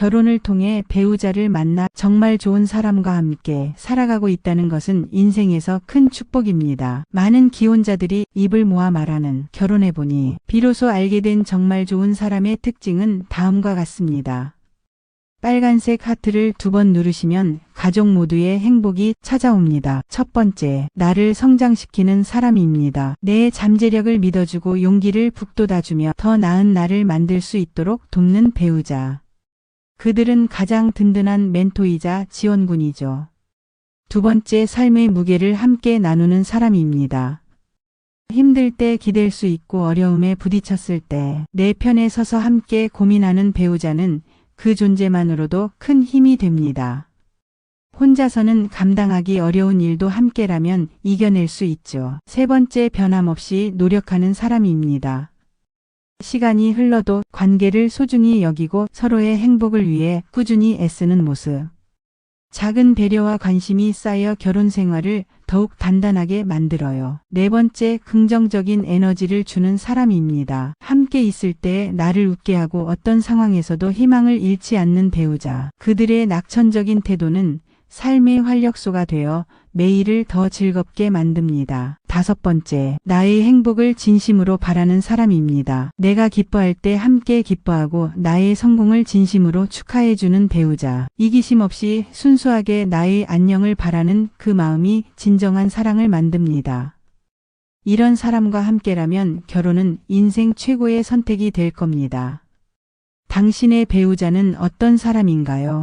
결혼을 통해 배우자를 만나 정말 좋은 사람과 함께 살아가고 있다는 것은 인생에서 큰 축복입니다. 많은 기혼자들이 입을 모아 말하는 결혼해보니 비로소 알게 된 정말 좋은 사람의 특징은 다음과 같습니다. 빨간색 하트를 두 번 누르시면 가족 모두의 행복이 찾아옵니다. 첫 번째, 나를 성장시키는 사람입니다. 내 잠재력을 믿어주고 용기를 북돋아주며 더 나은 나를 만들 수 있도록 돕는 배우자. 그들은 가장 든든한 멘토이자 지원군이죠. 두 번째, 삶의 무게를 함께 나누는 사람입니다. 힘들 때 기댈 수 있고 어려움에 부딪혔을 때 내 편에 서서 함께 고민하는 배우자는 그 존재만으로도 큰 힘이 됩니다. 혼자서는 감당하기 어려운 일도 함께라면 이겨낼 수 있죠. 세 번째 변함없이 노력하는 사람입니다. 시간이 흘러도 관계를 소중히 여기고 서로의 행복을 위해 꾸준히 애쓰는 모습. 작은 배려와 관심이 쌓여 결혼 생활을 더욱 단단하게 만들어요. 네 번째, 긍정적인 에너지를 주는 사람입니다. 함께 있을 때 나를 웃게 하고 어떤 상황에서도 희망을 잃지 않는 배우자. 그들의 낙천적인 태도는 삶의 활력소가 되어 매일을 더 즐겁게 만듭니다. 다섯 번째, 나의 행복을 진심으로 바라는 사람입니다. 내가 기뻐할 때 함께 기뻐하고 나의 성공을 진심으로 축하해주는 배우자. 이기심 없이 순수하게 나의 안녕을 바라는 그 마음이 진정한 사랑을 만듭니다. 이런 사람과 함께라면 결혼은 인생 최고의 선택이 될 겁니다. 당신의 배우자는 어떤 사람인가요?